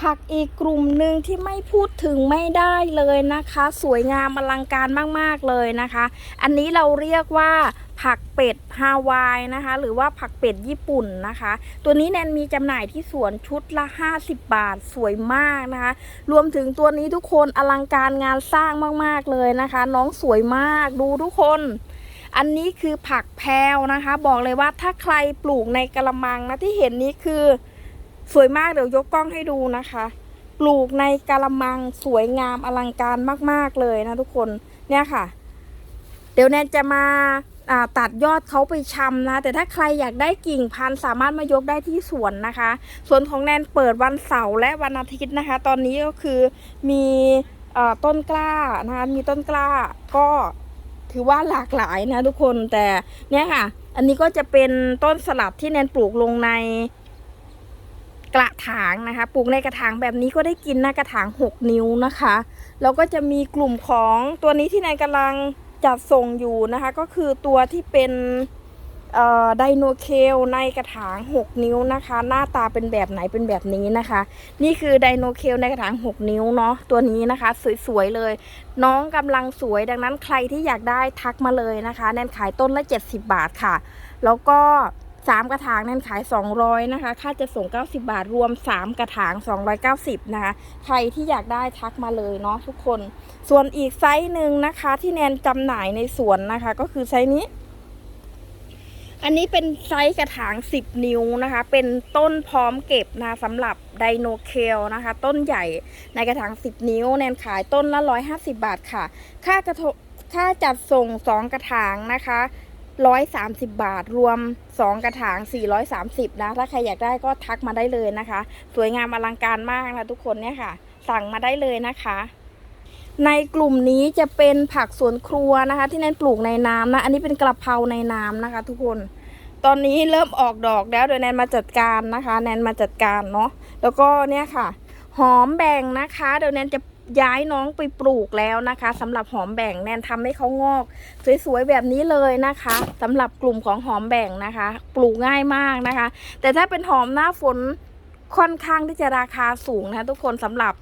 ผักอีกกลุ่มหนึ่งที่ไม่พูดถึงไม่ได้เลยนะคะ สวยงามอลังการมากๆเลยนะคะ อันนี้เราเรียกว่าผักเป็ดฮาวายนะคะ หรือว่าผักเป็ดญี่ปุ่นนะคะ ตัวนี้แนนมีจำหน่ายที่สวนชุดละ 50 บาทสวยมากนะคะ รวมถึงตัวนี้ทุกคนอลังการงานสร้างมากๆเลยนะคะ น้องสวยมากดูทุกคนอันนี้คือผักแพรวนะคะ บอกเลยว่าถ้าใครปลูกในกระมังนะที่เห็นนี้คือ สวยมากเดี๋ยวยกกล้องให้ดูนะคะ ปลูกในกระมังสวยงามอลังการมาก ๆ เลยนะทุกคนเนี่ยค่ะ เดี๋ยวแนนจะมาตัดยอดเขาไปชำนะ แต่ถ้าใครอยากได้กิ่งพันธุ์สามารถมายกได้ที่สวนนะคะ สวนของแนนเปิดวันเสาร์และวันอาทิตย์นะคะ ตอนนี้ก็คือมีอต้นกล้านะคะมีต้นกล้าก็ถือว่าหลากหลายนะทุกคนแต่เนี่ยค่ะ อันนี้ก็จะเป็นต้นสลัดที่แนนปลูกลงใน ระถางนะคะ ปลูกในกระถางแบบนี้ก็ได้กินนะกระถาง 6 นิ้วนะคะ แล้วก็จะมีกลุ่มของตัวนี้ที่นายกำลังจัดส่งอยู่นะคะ ก็คือตัวที่เป็นไดโนเคลในกระถาง 6 นิ้วนะคะ หน้าตาเป็นแบบไหนเป็นแบบนี้นะคะ นี่คือไดโนเคลในกระถาง 6 นิ้วเนาะตัวนี้นะคะ สวยๆเลย น้องกำลังสวยดังนั้นใครที่อยากได้ทักมาเลยนะคะ แนนขายต้นละ 70 บาทค่ะ แล้วก็ สามกระถางนั้นขาย200นะคะ ค่าจะส่ง90บาทรวม3กระถาง290นะคะ ใครที่อยากได้ทักมาเลยเนาะทุกคน ส่วนอีกไซส์หนึ่งนะคะที่แนนจำหน่ายในสวนนะคะ ก็คือไซส์นี้ อันนี้เป็นไซส์กระถาง10นิ้วนะคะ เป็นต้นพร้อมเก็บนะสำหรับไดโนเคลนะคะ ต้นใหญ่ในกระถาง10นิ้ว แนนขายต้นละ150บาทค่ะ ค่ากระทค่าจัดส่ง2กระถางนะคะ 130 บาท รวม 2 กระถาง 430 นะ ถ้าใครอยากได้ก็ทักมาได้เลยนะคะ สวยงามอลังการมากนะทุกคนเนี่ยค่ะ สั่งมาได้เลยนะคะ ในกลุ่มนี้จะเป็นผักสวนครัวนะคะ ที่แนนปลูกในน้ำนะ อันนี้เป็นกระเพราในน้ำนะคะ ทุกคน ตอนนี้เริ่มออกดอกแล้วเดี๋ยวแนนมาจัดการนะคะ แนนมาจัดการเนาะ แล้วก็เนี่ยค่ะ หอมแบ่งนะคะ เดี๋ยวแนนจะ ย้ายน้องไปปลูกแล้วนะคะสำหรับหอมแบ่งแนนทำให้เขางอก สวยๆแบบนี้เลยนะคะสำหรับกลุ่มของหอมแบ่งนะคะ ปลูกง่ายมากนะคะ แต่ถ้าเป็นหอมหน้าฝนค่อนข้างที่จะราคาสูงนะะทุกคนสำหรับ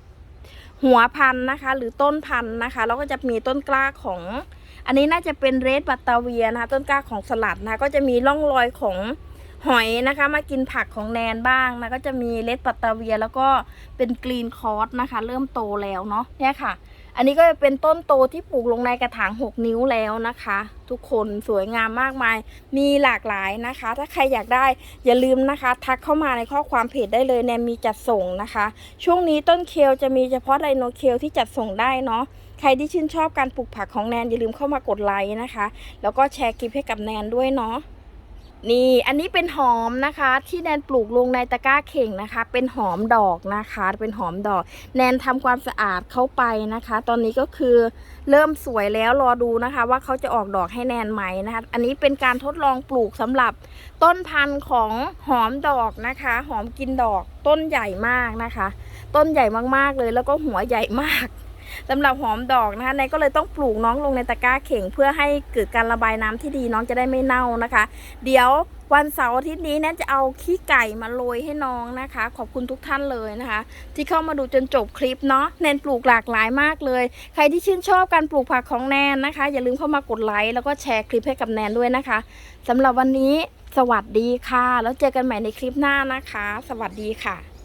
หัวพันธุ์นะคะ หรือต้นพันธุ์นะคะแล้วก็จะมีต้นกล้าของ อันนี้น่าจะเป็นเรดบัตเตเวียนะคะต้นกล้าของสลัดนะคะก็จะมีร่องรอยของ หอยนะคะ มากินผักของแนนบ้างนะก็จะมีเรดบัตตาเวีย แล้วก็เป็นกรีนคอร์สนะคะ เริ่มโตแล้วเนาะเนี่ยค่ะ อันนี้ก็จะเป็นต้นโตที่ปลูกลงในกระถาง 6 นิ้วแล้วนะคะ ทุกคนสวยงามมากมาย มีหลากหลายนะคะ ถ้าใครอยากได้อย่าลืมนะคะ ทักเข้ามาในข้อความเพจได้เลยแนนมีจัดส่งนะคะ ช่วงนี้ต้นเคลจะมีเฉพาะไดโนเคลที่จัดส่งได้เนาะใครที่ชื่นชอบการปลูกผักของแนนอย่าลืมเข้ามากดไลค์นะคะ แล้วก็แชร์คลิปให้กับแนนด้วยเนาะ นี่อันนี้เป็นหอมนะคะ ที่แนนปลูกลงในตะกร้าเข่งนะคะ เป็นหอมดอกนะคะ เป็นหอมดอก แนนทำความสะอาดเข้าไปนะคะ ตอนนี้ก็คือเริ่มสวยแล้วรอดูนะคะ ว่าเขาจะออกดอกให้แนนไหมนะคะ อันนี้เป็นการทดลองปลูกสำหรับต้นพันธุ์ของหอมดอกนะคะ หอมกินดอกต้นใหญ่มากนะคะ ต้นใหญ่มากๆเลยแล้วก็หัวใหญ่มาก สำหรับหอมดอกนะคะแนนก็เลยต้องปลูกน้องลงในตะกร้าเข่ง เพื่อให้เกิดการระบายน้ำที่ดีน้องจะได้ไม่เน่านะคะ เดี๋ยววันเสาร์อาทิตย์นี้แนนจะเอาขี้ไก่มาโรยให้น้องนะคะ ขอบคุณทุกท่านเลยนะคะ ที่เข้ามาดูจนจบคลิปเนาะแนนปลูกหลากหลายมากเลย ใครที่ชื่นชอบการปลูกผักของแนนนะคะ อย่าลืมเข้ามากดไลค์แล้วก็แชร์คลิปให้กับแนนด้วยนะคะสำหรับวันนี้สวัสดีค่ะ แล้วเจอกันใหม่ในคลิปหน้านะคะ สวัสดีค่ะ